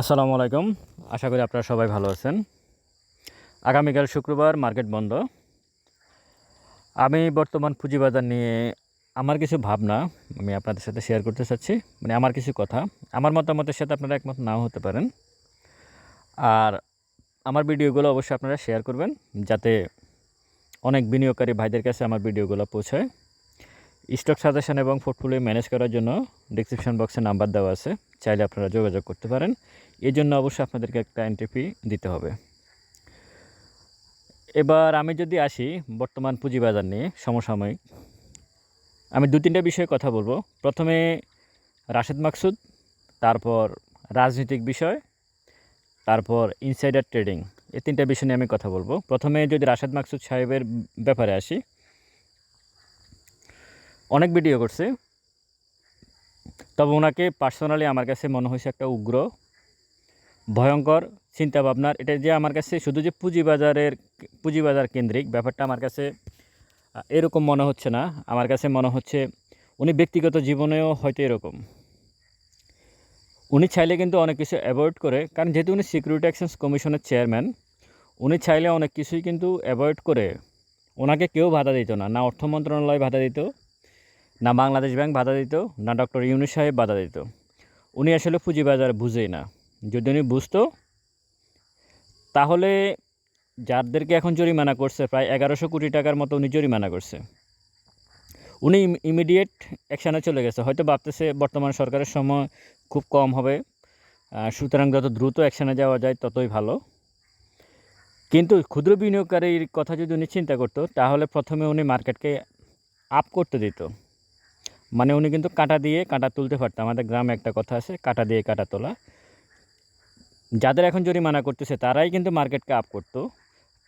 আসসালামু আলাইকুম। আশা করি আপনারা সবাই ভালো আছেন। আগামীকাল শুক্রবার মার্কেট বন্ধ। আমি বর্তমান পুঁজিবাজার নিয়ে আমার কিছু ভাবনা আমি আপনাদের সাথে শেয়ার করতে চাচ্ছি। মানে আমার কিছু কথা। আমার মতামতের সাথে আপনারা একমত নাও হতে পারেন। আর আমার ভিডিওগুলো অবশ্যই আপনারা শেয়ার করবেন। যাতে অনেক বিনিয়োগকারী ভাইদের কাছে আমার ভিডিওগুলো পৌঁছায়। স্টক সাজেশন এবং পোর্টফোলিও ম্যানেজ করার জন্য ডিসক্রিপশন বক্সে নাম্বার দেওয়া আছে। চাইলে আপনারা যোগাযোগ করতে পারেন। এই জন্য অবশ্যই আপনাদেরকে একটা এন্ট্রি ফি দিতে হবে। এবার আমি যদি আসি বর্তমান পুঁজিবাজার নিয়ে সমসাময়িক। আমি দু তিনটা বিষয়ে কথা বলব। প্রথমে রাশেদ মাকসুদ, তারপর রাজনৈতিক বিষয়, তারপর ইনসাইডার ট্রেডিং এই তিনটা বিষয় নিয়ে আমি কথা বলব। প্রথমে যদি রাশেদ মাকসুদ সাহেবের ব্যাপারে আসি অনেক ভিডিও করছে। তবে ওনাকে পার্সোনালি আমার কাছে মনে হয়েছে একটা উগ্র, ভয়ঙ্কর চিন্তা ভাবনার এটা যে আমার কাছে শুধু যে পুঁজিবাজারের, পুঁজিবাজার কেন্দ্রিক ব্যাপারটা আমার কাছে এরকম মনে হচ্ছে না। আমার কাছে মনে হচ্ছে উনি ব্যক্তিগত জীবনেও হয়তো এরকম। উনি চাইলে কিন্তু অনেক কিছু অ্যাভয়েড করে, কারণ যেহেতু উনি সিকিউরিটি এক্সচেঞ্জ কমিশনের চেয়ারম্যান উনি চাইলে অনেক কিছুই কিন্তু অ্যাভয়েড করে। ওনাকে কেউ বাধা দিত না না অর্থ মন্ত্রণালয় বাধা দিত না বাংলাদেশ ব্যাংক বাধা দিত, না ডক্টর ইউনুস সাহেব বাধা দিত। উনি আসলে পুঁজিবাজার বুঝেই না। যদি উনি বুঝতো, তাহলে যাদেরকে এখন জরিমানা করছে, প্রায় এগারোশো কোটি টাকার মতো উনি জরিমানা করছে। উনি ইমিডিয়েট অ্যাকশানে চলে গেছে। হয়তো ভাবতেছে, বর্তমান সরকারের সময় খুব কম হবে। সুতরাং যত দ্রুত অ্যাকশানে যাওয়া যায়, ততই ভালো। কিন্তু ক্ষুদ্র বিনিয়োগকারীর কথা যদি উনি চিন্তা করতো, তাহলে প্রথমে উনি মার্কেটকে আপ করতে দিত। মানে উনি কিন্তু কাঁটা দিয়ে কাঁটা তুলতে পারতো। আমাদের গ্রামে একটা কথা আছে, কাঁটা দিয়ে কাঁটা তোলা। যাদের এখন জরিমানা করতেছে, তারাই কিন্তু মার্কেটকে আপ করতো।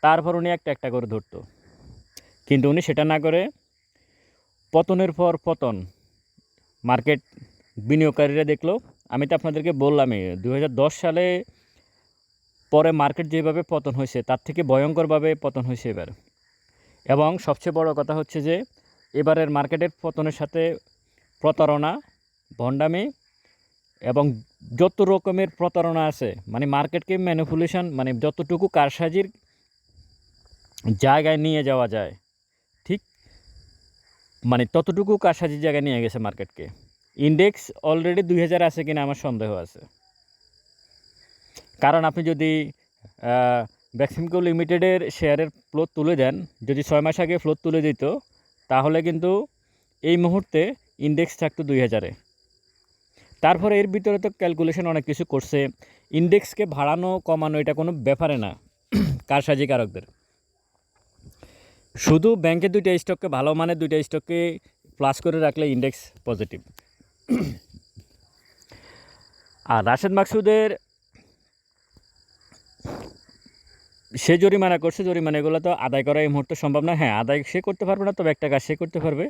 তারপর উনি একটা একটা করে ধরতো। কিন্তু উনি সেটা না করে পতনের পর পতন মার্কেট বিনিয়োগকারীরা দেখল। আমি তো আপনাদেরকে বললামই দু হাজার দশ সালে পরে মার্কেট যেভাবে পতন হয়েছে, তার থেকে ভয়ঙ্করভাবে পতন হয়েছে এবার। এবং সবচেয়ে বড় কথা হচ্ছে যে, এবারের মার্কেটের পতনের সাথে প্রতারণা, ভণ্ডামি এবং যত রকমের প্রতারণা আছে মানে মার্কেটকে ম্যানিপুলেশন মানে যতটুকু কারসাজির জায়গায় নিয়ে যাওয়া যায়, ঠিক? মানে ততটুকু কারসাজির জায়গায় নিয়ে গেছে মার্কেটকে ইন্ডেক্স অলরেডি দুই হাজার আছে কিনা আমার সন্দেহ আছে। কারণ আপনি যদি ভ্যাক্সিমকো লিমিটেডের শেয়ারের ফ্লোর তুলে দেন, যদি ছয় মাস আগে ফ্লোর তুলে দিত, তাহলে কিন্তু এই মুহূর্তে ইন্ডেক্স থাকতো দুই হাজারে। তারপরে এর ভিতরে তো ক্যালকুলেশন অনেক কিছু করছে। ইন্ডেক্সকে ভাড়ানো কমানো, এটা কোনো ব্যাপারে না। কারসাজি কারকদের শুধু ব্যাংকের দুইটা স্টককে ভালো মানে দুইটা স্টককে প্লাস করে রাখলে ইন্ডেক্স পজিটিভ আর রাশেদ মাকসুদের সে জরিমানা করছে, জরিমানাগুলো তো আদায় করা এই মুহূর্তে সম্ভব না। হ্যাঁ আদায় সে করতে পারবে না, তবে একটা কাজ সে করতে পারবে।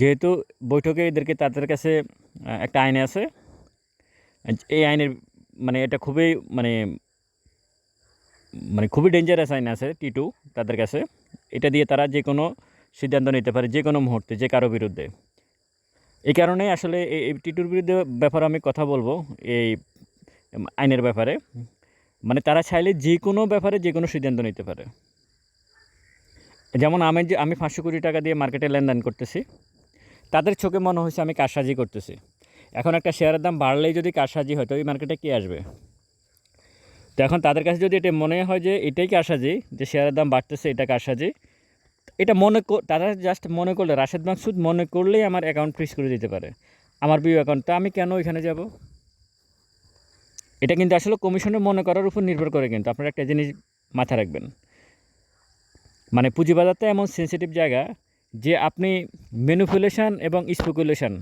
যেহেতু বৈঠকে এদেরকে তাদের কাছে একটা আইন আছে। এই আইনের মানে এটা খুবই মানে মানে খুবই ডেঞ্জারাস আইন আছে টি টু তাদের কাছে। এটা দিয়ে তারা যে কোনো সিদ্ধান্ত নিতে পারে যে কোনো মুহূর্তে, যে কারও বিরুদ্ধে। এই কারণেই আসলে এই টি টুর বিরুদ্ধে ব্যাপারে আমি কথা বলব এই আইনের ব্যাপারে। মানে তারা চাইলে যে কোনো ব্যাপারে যে কোনো সিদ্ধান্ত নিতে পারে। যেমন আমি যে, আমি পাঁচশো কোটি টাকা দিয়ে মার্কেটে লেনদেন করতেছি। তাদের চোখে মনে হয়েছে আমি কারসাজি করতেছি। এখন একটা শেয়ারের দাম বাড়লেই যদি কারসাজি হয়, তো ওই মার্কেটে কে আসবে? তো এখন তাদের কাছে যদি এটা মনে হয় যে এটাই কারসাজি, যে শেয়ারের দাম বাড়তেছে, এটা কারসাজি, এটা মনে তারা জাস্ট মনে করলে, রাশেদ মাকসুদ মনে করলেই আমার অ্যাকাউন্ট ফ্রিজ করে দিতে পারে। আমার বিও অ্যাকাউন্ট তা আমি কেন ওইখানে যাব? এটা কিন্তু আসলে কমিশনের মনে করার উপর নির্ভর করে কিন্তু, আপনারা একটা জিনিস মাথায় রাখবেন। মানে পুঁজিবাজারটা এমন সেন্সিটিভ জায়গা যে আপনি ম্যানুপুলেশন এবং স্পেকুলেশন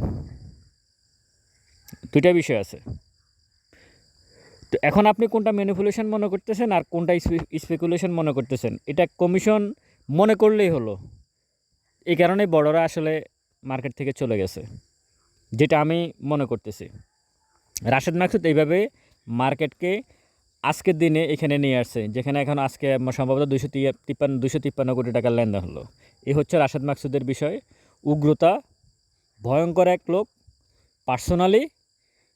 দুইটা বিষয় আছে। তো এখন আপনি কোনটা ম্যানুপুলেশন মনে করতেছেন আর কোনটা স্পেকুলেশন মনে করতেছেন? এটা কমিশন মনে করলেই হলো। এই কারণে বড়রা আসলে মার্কেট থেকে চলে গেছে, যেটা আমি মনে করতেছি। রাশেদ মাকসুদ এইভাবে মার্কেটকে আজকের দিনে এখানে নিয়ে আসছে, যেখানে এখন আজকে সম্ভবত দুশো তিপ্পান্ন দুশো তিপ্পান্ন কোটি টাকার লেনদেন হলো। এই হচ্ছে রাশেদ মাকসুদের বিষয়। উগ্রতা, ভয়ঙ্কর এক লোক, পার্সোনালি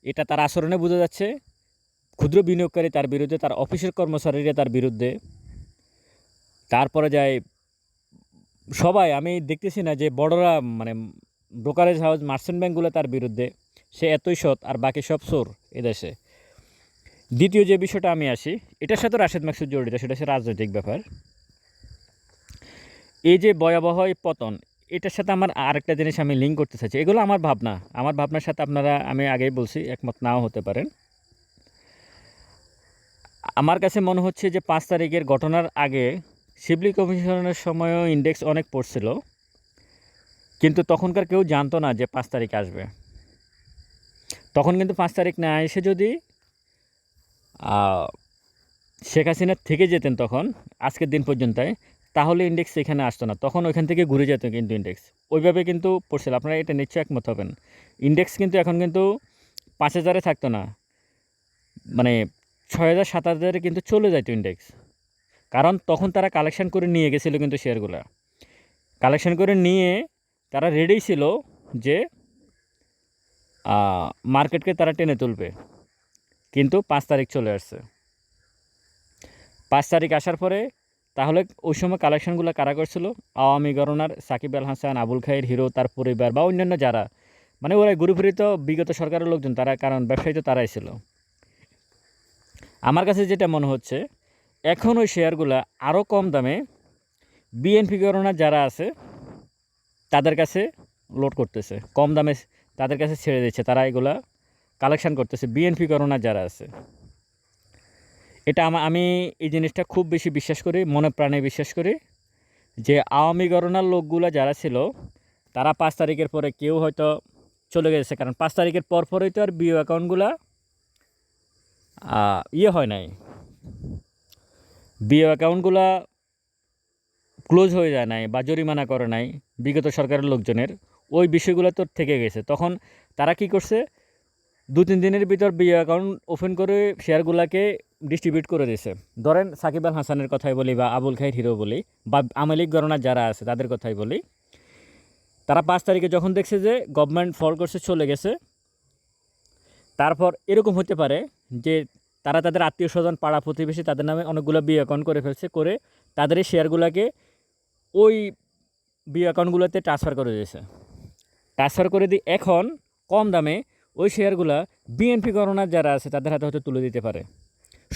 এটা তার আচরণে বোঝা যাচ্ছে, ক্ষুদ্র বিনিয়োগকারী তার বিরুদ্ধে, তার অফিসের কর্মচারীরা তার বিরুদ্ধে। তারপরে যায়, সবাই, আমি দেখতেছি না যে বড়রা মানে ব্রোকারেজ হাউস, মার্চেন্ট ব্যাঙ্কগুলো তার বিরুদ্ধে। সে এতই সৎ, আর বাকি সব চোর এদেশে দ্বিতীয় যে বিষয়টা আমি আসি, এটার সাথে রাশেদ মাকসুদ জড়িত, সেটা হচ্ছে রাজনৈতিক ব্যাপার। এই যে ভয়াবহ পতন, এটার সাথে আমার আরেকটা জিনিস আমি লিঙ্ক করতে চাইছি। এগুলো আমার ভাবনা। আমার ভাবনার সাথে আপনারা, আমি আগেই বলছি, একমত নাও হতে পারেন। আমার কাছে মনে হচ্ছে যে পাঁচ তারিখের ঘটনার আগে শিবলি কমিশনের সময়ও ইন্ডেক্স অনেক পড়ছিল। কিন্তু তখনকার কেউ জানতো না যে পাঁচ তারিখ আসবে। তখন কিন্তু পাঁচ তারিখ না এসে যদি শেখ হাসিনা থেকে যেতেন তখন, আজকের দিন পর্যন্ত তাহলে ইন্ডেক্স এখানে আসতো না। তখন ওইখান থেকে ঘুরে যেত কিন্তু ইন্ডেক্স ওইভাবে কিন্তু পড়ছিল। আপনারা এটা নিশ্চয়ই একমত হবেন। ইন্ডেক্স কিন্তু এখন কিন্তু পাঁচ হাজারে থাকতো না। মানে ছয় হাজার, সাত হাজারে কিন্তু চলে যাইতো ইন্ডেক্স কারণ তখন তারা কালেকশন করে নিয়ে গেছিল কিন্তু শেয়ারগুলো। কালেকশন করে নিয়ে তারা রেডি ছিল যে মার্কেটকে তারা টেনে তুলবে। কিন্তু পাঁচ তারিখ চলে আসছে। পাঁচ তারিখ আসার পরে তাহলে ওই সময় কালেকশনগুলো কারা করছিল? আওয়ামী গণনার সাকিব আল হাসান, আবুল খায়ের হিরো তার পরিবার বা অন্যান্য যারা। মানে ওরা ঘুরে তো বিগত সরকারের লোকজন, তারা, কারণ ব্যবসায়ী তো তারাই ছিল। আমার কাছে যেটা মনে হচ্ছে, এখন ওই শেয়ারগুলো আরও কম দামে বিএনপি গণনার যারা আছে, তাদের কাছে লোড করতেছে। কম দামে তাদের কাছে ছেড়ে দিচ্ছে। তারা এগুলা কালেকশন করতেছে। বিএনপি গণনার যারা আছে। এটা আমা এই জিনিসটা খুব বেশি বিশ্বাস করি, মনে প্রাণে বিশ্বাস করি যে আওয়ামী গণনার লোকগুলো যারা ছিল, তারা পাঁচ তারিখের পরে কেউ হয়তো চলে গেছে। কারণ পাঁচ তারিখের পর পরেই তো আর বিও অ্যাকাউন্টগুলো ইয়ে হয় নাই। বিও অ্যাকাউন্টগুলা ক্লোজ হয়ে যায় নাই বা জরিমানা করে নাই বিগত সরকারের লোকজনের। ওই বিষয়গুলো তো থেকে গেছে। তখন তারা কি করছে? দু তিন দিনের ভিতর বিও অ্যাকাউন্ট ওপেন করে শেয়ারগুলোকে ডিস্ট্রিবিউট করে দিয়েছে ধরেন সাকিব আল হাসানের কথাই বলি বা আবুল খাইর হিরো বলি বা আমেলিক গণনা যারা আছে তাদের কথাই বলি, তারা পাঁচ তারিখে যখন দেখছে যে গভর্নমেন্ট ফল করছে, চলে গেছে, তারপর এরকম হতে পারে যে তারা তাদের আত্মীয় স্বজন, পাড়া প্রতিবেশী তাদের নামে অনেকগুলো বিয়ে অ্যাকাউন্ট করে ফেলছে, করে তাদের এই শেয়ারগুলোকে ওই বিয়ে অ্যাকাউন্টগুলোতে ট্রান্সফার করে দিয়েছে। ট্রান্সফার করে দিয়ে এখন কম দামে ওই শেয়ারগুলো বিএনপি গণনার যারা আছে তাদের হাতে হয়তো তুলে দিতে পারে।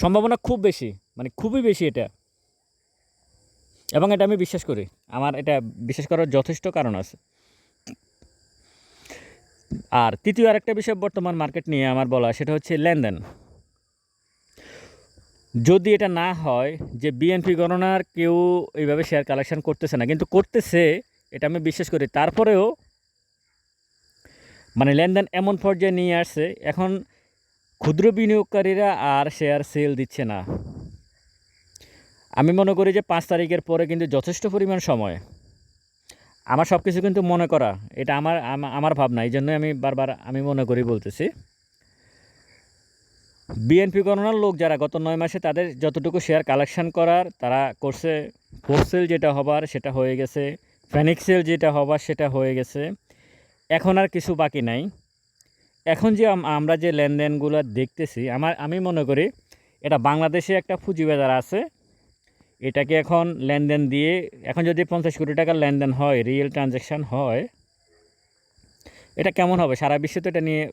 সম্ভাবনা খুব বেশি মানে খুবই বেশি এটা। এবং এটা আমি বিশ্বাস করি, আমার এটা বিশ্বাস করার যথেষ্ট কারণ আছে। আর তৃতীয় আরেকটা বিষয় বর্তমান মার্কেট নিয়ে আমার বলা, সেটা হচ্ছে লেনদেন। যদি এটা না হয় যে বিএনপি গণনার কেউ এইভাবে শেয়ার কালেকশন করতেছে না, কিন্তু করতেছে, এটা আমি বিশ্বাস করি। তারপরেও মানে লেনদেন এমন পর্যায়ে নিয়ে আসছে, এখন ক্ষুদ্র বিনিয়োগকারীরা আর শেয়ার সেল দিচ্ছে না। আমি মনে করি যে পাঁচ তারিখের পরে কিন্তু যথেষ্ট পরিমাণ সময়। আমার সব কিছু কিন্তু মনে করা, এটা আমার, আমা- আমার ভাবনা এই জন্যই আমি বারবার আমি মনে করি বলতেছি। বিএনপি গণনার লোক যারা, গত নয় মাসে তাদের যতটুকু শেয়ার কালেকশন করার, তারা করছে ফোরসেল যেটা হবার, সেটা হয়ে গেছে। ফ্যানিক্সেল যেটা হবার, সেটা হয়ে গেছে। এখন আর কিছু বাকি নাই। এখন যে আম- আমরা যে লেনদেনগুলো দেখতেছি, আমার আমি মনে করি এটা বাংলাদেশে একটা পুঁজি বাজার আছে। এটাকে এখন লেনদেন দিয়ে এখন যদি পঞ্চাশ কোটি টাকার লেনদেন হয় রিয়েল ট্রানজ্যাকশান হয়, এটা কেমন হবে? সারা বিশ্বে তো এটা নিয়ে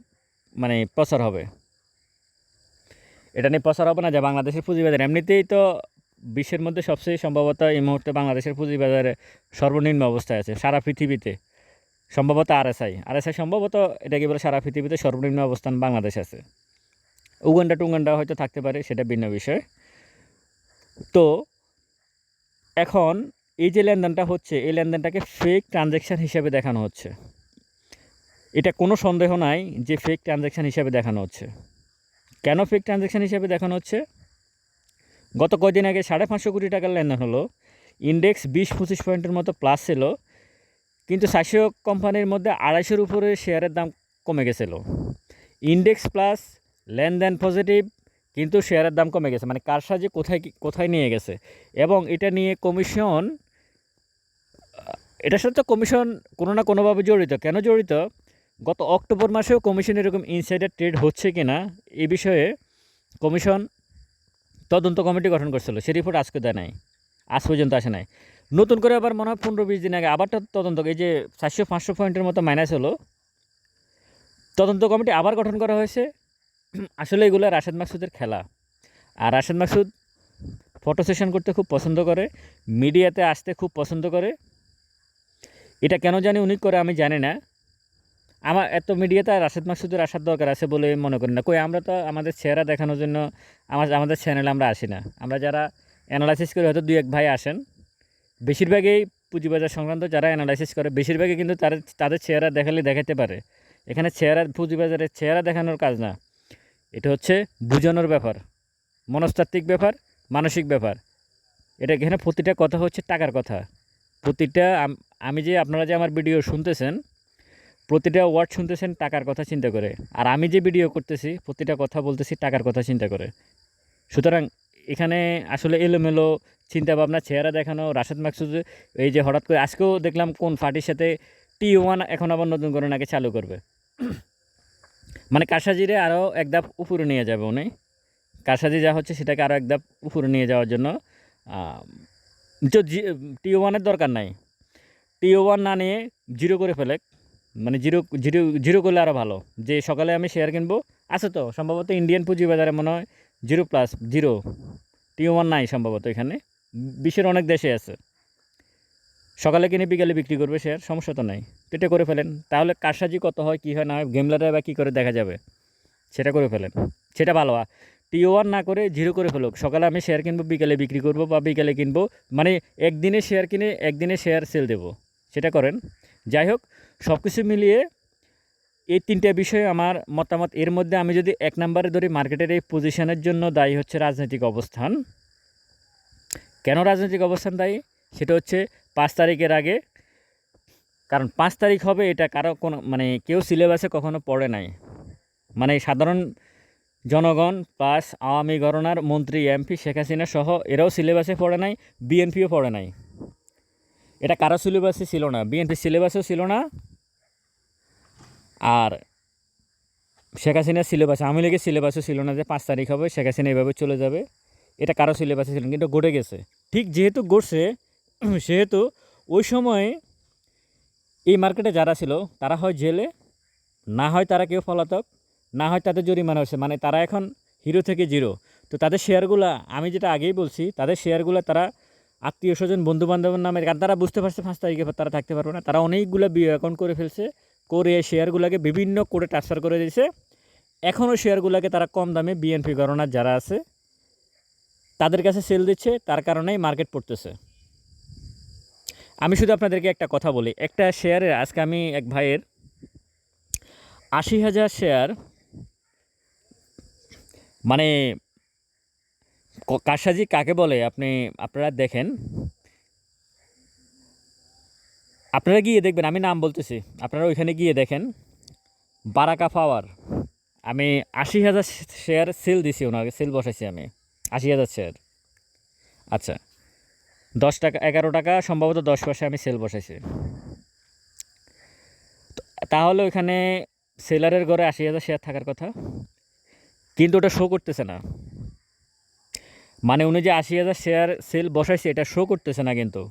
মানে প্রচার হবে। এটা নিয়ে প্রচার হবে না যে বাংলাদেশের পুঁজিবাজার। এমনিতেই তো বিশ্বের মধ্যে সবচেয়ে সম্ভবত এই মুহূর্তে বাংলাদেশের পুঁজিবাজারে সর্বনিম্ন অবস্থায় আছে, সারা পৃথিবীতে। সম্ভবত আরএসআই। আরএসআই সম্ভবত এটা কি বলে সারা পৃথিবীতে সর্বনিম্ন অবস্থান বাংলাদেশ আছে। উগান্ডা টুগান্ডা হয়তো থাকতে পারে, সেটা ভিন্ন বিষয়। তো এখন এই যে লেনদেনটা হচ্ছে, এই লেনদেনটাকে ফেক ট্রানজ্যাকশান হিসাবে দেখানো হচ্ছে। এটা কোনো সন্দেহ নাই যে ফেক ট্রানজ্যাকশান হিসাবে দেখানো হচ্ছে। কেন ফেক ট্রানজ্যাকশান হিসাবে দেখানো হচ্ছে? গত কয়দিন আগে সাড়ে পাঁচশো কোটি টাকার লেনদেন হলো। ইন্ডেক্স বিশ পঁচিশ পয়েন্টের মতো প্লাস ছিল। কিন্তু শাসিয় কোম্পানির মধ্যে আড়াইশোর উপরে শেয়ারের দাম কমে গেছিল। ইন্ডেক্স প্লাস লেনদেন পজিটিভ, কিন্তু শেয়ারের দাম কমে গেছে। মানে কার সাহায্যে কোথায় কোথায় নিয়ে গেছে? এবং এটা নিয়ে কমিশন, এটার সাথে কমিশন কোনো না কোনোভাবে জড়িত। কেন জড়িত? গত অক্টোবর মাসেও কমিশন এরকম ইনসাইডার ট্রেড হচ্ছে কি না এ বিষয়ে কমিশন তদন্ত কমিটি গঠন করছিল। সেই রিপোর্ট আজকে দেয় নাই। আজ পর্যন্ত আসে নাই। নতুন করে আবার মনে হয় পনেরো বিশ দিন আগে আবার তদন্ত এই যে চারশো, পাঁচশো পয়েন্টের মতো মাইনাস হলো। তদন্ত কমিটি আবার গঠন করা হয়েছে। আসলে এগুলো রাশেদ মাকসুদের খেলা। আর রাশেদ মাকসুদ ফটো সেশন করতে খুব পছন্দ করে, মিডিয়াতে আসতে খুব পছন্দ করে। এটা কেন জানি উনি করে আমি জানি না। আমার এত মিডিয়াতে রাশেদ মাকসুদের আসার দরকার আছে বলে মনে করি না। কই আমরা তো আমাদের চেহারা দেখানোর জন্য, আমার, আমাদের চ্যানেলে আমরা আসি না। আমরা যারা অ্যানালাইসিস করি হয়তো দুই এক ভাই আসেন। বেশিরভাগই পুঁজিবাজার সংক্রান্ত যারা অ্যানালাইসিস করে, বেশিরভাগই কিন্তু তাদের তাদের চেহারা দেখালে দেখাতে পারে। এখানে চেহারা পুঁজিবাজারের চেহারা দেখানোর কাজ না। এটা হচ্ছে বোঝানোর ব্যাপার, মনস্তাত্ত্বিক ব্যাপার, মানসিক ব্যাপার। এটা এখানে প্রতিটা কথা হচ্ছে টাকার কথা। প্রতিটা আমি যে আপনারা যে আমার ভিডিও শুনতেছেন, প্রতিটা ওয়ার্ড শুনতেছেন টাকার কথা চিন্তা করে। আর আমি যে ভিডিও করতেছি, প্রতিটা কথা বলতেছি টাকার কথা চিন্তা করে। সুতরাং এখানে আসলে এলোমেলো চিন্তা ভাবনা চেহারা দেখানো, রাশেদ মাকসুদ, এই যে হঠাৎ করে আজকেও দেখলাম কোন পার্টির সাথে টি ওয়ান এখন আবার নতুন করে নাকি চালু করবে। মানে কারসাজিরে আরও এক ধাপ উপরে নিয়ে যাবে উনি। কারসাজি যা হচ্ছে সেটাকে আরও এক ধাপ উপরে নিয়ে যাওয়ার জন্য টি ওয়ানের দরকার নাই। টি ওয়ান না নিয়ে জিরো করে ফেলে মানে জিরো জিরো জিরো করলে আরও ভালো। যে সকালে আমি শেয়ার কিনবো, আছে তো, সম্ভবত ইন্ডিয়ান পুঁজিবাজারে মনে হয় zero plus zero. T one নাই সম্ভবত এখানে। বিশ্বের অনেক দেশে আছে। সকালে কিনে বিকালে বিক্রি করবে শেয়ার সমস্যা তো নাই। এটা করে ফেলেন। তাহলে কারসাজি কত হয়, কী হয়, না হয় গেমলারে বা কী করে দেখা যাবে? সেটা করে ফেলেন। সেটা ভালো। টি ওয়ান না করে জিরো করে ফেলুক। সকালে আমি শেয়ার কিনবো, বিকালে বিক্রি করব বা বিকালে কিনবো মানে একদিনে শেয়ার কিনে, একদিনে শেয়ার সেল দেবো। সেটা করেন। যাই হোক সব কিছু মিলিয়ে এই তিনটা বিষয়ে আমার মতামত। এর মধ্যে আমি যদি এক নম্বরে ধরি মার্কেটের এই পজিশনের জন্য দায়ী হচ্ছে রাজনৈতিক অবস্থান। কেন রাজনৈতিক অবস্থান দায়ী? সেটা হচ্ছে পাঁচ তারিখের আগে। কারণ পাঁচ তারিখ হবে, এটা কারও কোনো মানে কেউ সিলেবাসে কখনো পড়ে নাই। মানে সাধারণ জনগণ প্লাস আওয়ামী গণনার মন্ত্রী, এমপি, শেখ হাসিনা সহ এরাও সিলেবাসে পড়ে নাই, বিএনপিও পড়ে নাই। এটা কারও সিলেবাসে ছিল না বিএনপি সিলেবাসেও ছিল না। আর শেখ হাসিনার সিলেবাস, আওয়ামী লীগের সিলেবাসও ছিল না যে পাঁচ তারিখ হবে, শেখ হাসিনা এভাবে চলে যাবে। এটা কারও সিলেবাসে ছিল কিন্তু ঘটে গেছে। ঠিক যেহেতু ঘটছে সেহেতু ওই সময়ে এই মার্কেটে যারা ছিল, তারা হয় জেলে, না হয় তারা কেউ পলাতক, না হয় তাদের জরিমানা হয়েছে। মানে তারা এখন হিরো থেকে জিরো তো তাদের শেয়ারগুলো আমি যেটা আগেই বলছি, তাদের শেয়ারগুলো তারা আত্মীয় স্বজন বন্ধু বান্ধবের নামে কারণ তারা বুঝতে পারছে পাঁচ তারিখে তারা থাকতে পারবে না। তারা অনেকগুলো অ্যাকাউন্ট করে ফেলছে, করে এই শেয়ারগুলোকে বিভিন্ন কোডে ট্রান্সফার করে দিয়েছে। এখনও শেয়ারগুলোকে তারা কম দামে বিএনপি গণনার যারা আছে তাদের কাছে সেল দিচ্ছে, তার কারণেই মার্কেট পড়তেছে। আমি শুধু আপনাদেরকে একটা কথা বলি। একটা শেয়ারের আজকে আমি এক ভাইয়ের আশি হাজার শেয়ার মানে কারসাজি কাকে বলে? আপনি, আপনারা দেখেন। আপনারা গিয়ে দেখবেন, আমি নাম বলতেছি। আপনারা ওইখানে গিয়ে দেখেন। বারাকা পাওয়ার। আমি আশি হাজার শেয়ার সেল দিছি ওনাকে সেল বসাইছি আমি। আশি হাজার শেয়ার আচ্ছা দশ টাকা, এগারো টাকা, সম্ভবত দশ পয়সা আমি সেল বসাইছি। তাহলে ওইখানে সেলারের ঘরে আশি হাজার শেয়ার থাকার কথা। কিন্তু ওটা শো করতেছে না। মানে উনি যে আশি হাজার শেয়ার সেল বসাইছে, এটা শো করতেছে না কিন্তু।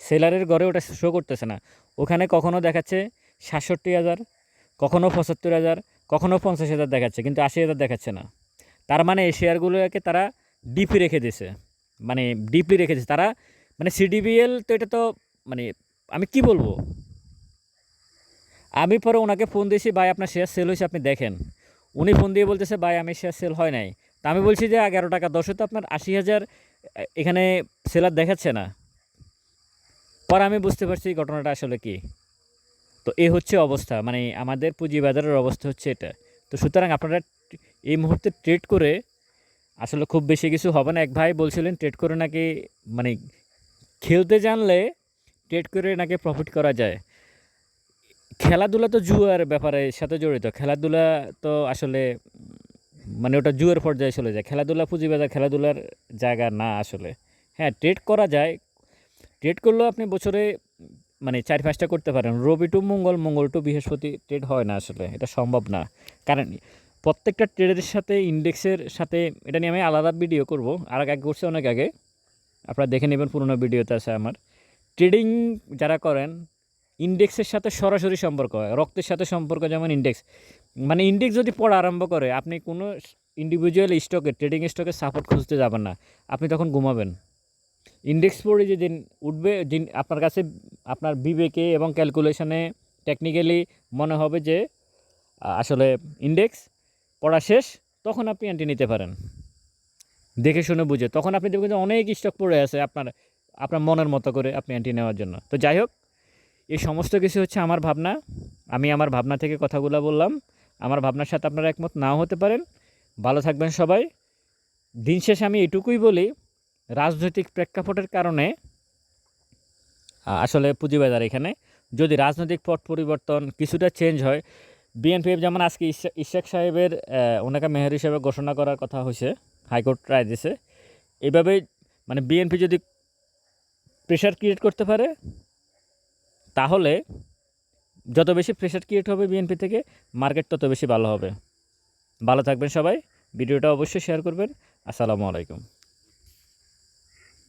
সেলারের ঘরে ওটা শো করতেছে না। ওখানে কখনো দেখাচ্ছে সাতষট্টি হাজার কখনও পঁচাত্তর হাজার কখনও পঞ্চাশ হাজার দেখাচ্ছে, কিন্তু আশি হাজার দেখাচ্ছে না। তার মানে এই শেয়ারগুলোকে তারা ডিপি রেখে দিয়েছে। মানে ডিপলি রেখে দিয়েছে। তারা মানে সিডিবিএল তো এটা তো মানে আমি কি বলব? আমি পরে ওনাকে ফোন দিয়েছি, ভাই, আপনার শেয়ার সেল হয়েছে, আপনি দেখেন। উনি ফোন দিয়ে বলতেছে, ভাই, আমি শেয়ার সেল হয় নাই। তা আমি বলছি যে, এগারো টাকা দশে তো আপনার আশি হাজার এখানে সেলার দেখাচ্ছে না। পরে আমি বুঝতে পারছি ঘটনাটা আসলে কি। তো এ হচ্ছে অবস্থা। মানে আমাদের পুঁজিবাজারের অবস্থা হচ্ছে এটা। তো সুতরাং আপনারা এই মুহূর্তে ট্রেড করে আসলে খুব বেশি কিছু হবে না। এক ভাই বলছিলেন ট্রেড করে নাকি মানে খেলতে জানলে ট্রেড করে নাকি প্রফিট করা যায়? খেলাধুলা তো জুয়ার ব্যাপারে সাথে জড়িত। খেলাধুলা তো আসলে মানে ওটা জুয়ার পর্যায়ে চলে যায়। খেলাধুলা পুঁজিবাজার, খেলাধুলার জায়গা না আসলে। হ্যাঁ ট্রেড করা যায়। ট্রেড করলেও আপনি বছরে মানে চার পাঁচটা করতে পারেন। রবি টু মঙ্গল মঙ্গল টু বৃহস্পতি ট্রেড হয় না আসলে। এটা সম্ভব না। কারণ প্রত্যেকটা ট্রেডের সাথে ইন্ডেক্সের সাথে এটা নিয়ে আমি আলাদা ভিডিও করব। আর আগে করছে অনেক আগে। আপনারা দেখে নেবেন পুরোনো ভিডিওতে আছে আমার। ট্রেডিং যারা করেন, ইন্ডেক্সের সাথে সরাসরি সম্পর্ক হয়। রক্তের সাথে সম্পর্ক যেমন ইন্ডেক্স। মানে ইন্ডেক্স যদি পড়া আরম্ভ করে, আপনি কোনো ইন্ডিভিজুয়াল স্টকে ট্রেডিং স্টকে সাপোর্ট খুঁজতে যাবেন না। আপনি তখন ঘুমাবেন। ইন্ডেক্স পড়ে যেদিন উঠবে, দিন আপনার কাছে আপনার বিবেকে এবং ক্যালকুলেশনে টেকনিক্যালি মনে হবে যে আসলে ইন্ডেক্স পড়া শেষ, তখন আপনি অ্যান্টি নিতে পারেন। দেখে শুনে বুঝে। তখন আপনি দেখবেন যে অনেক স্টক পড়ে আছে আপনার আপনার মনের মতো করে আপনি অ্যান্টি নেওয়ার জন্য। তো যাই হোক, এই সমস্ত কিছু হচ্ছে আমার ভাবনা। আমি আমার ভাবনা থেকে কথাগুলো বললাম। আমার ভাবনার সাথে আপনারা একমত নাও হতে পারেন। ভালো থাকবেন সবাই। দিন শেষে আমি এটুকুই বলি, রাজনৈতিক প্রেক্ষাপটের কারণে আসলে পুঁজিবাজার এখানে। যদি রাজনৈতিক পট পরিবর্তন কিছুটা চেঞ্জ হয় বিএনপিএফ যেমন আজকে ইশা- ইশাক সাহেবের ওনাকে মেয়র হিসেবে ঘোষণা করার কথা হয়েছে, হাইকোর্ট রায় দিছে এভাবে মানে বিএনপি যদি প্রেশার ক্রিয়েট করতে পারে, তাহলে যত বেশি প্রেশার ক্রিয়েট হবে বিএনপি থেকে মার্কেট তত বেশি ভালো হবে। ভালো থাকবেন সবাই, ভিডিওটা অবশ্যই শেয়ার করবেন। আসসালামু আলাইকুম।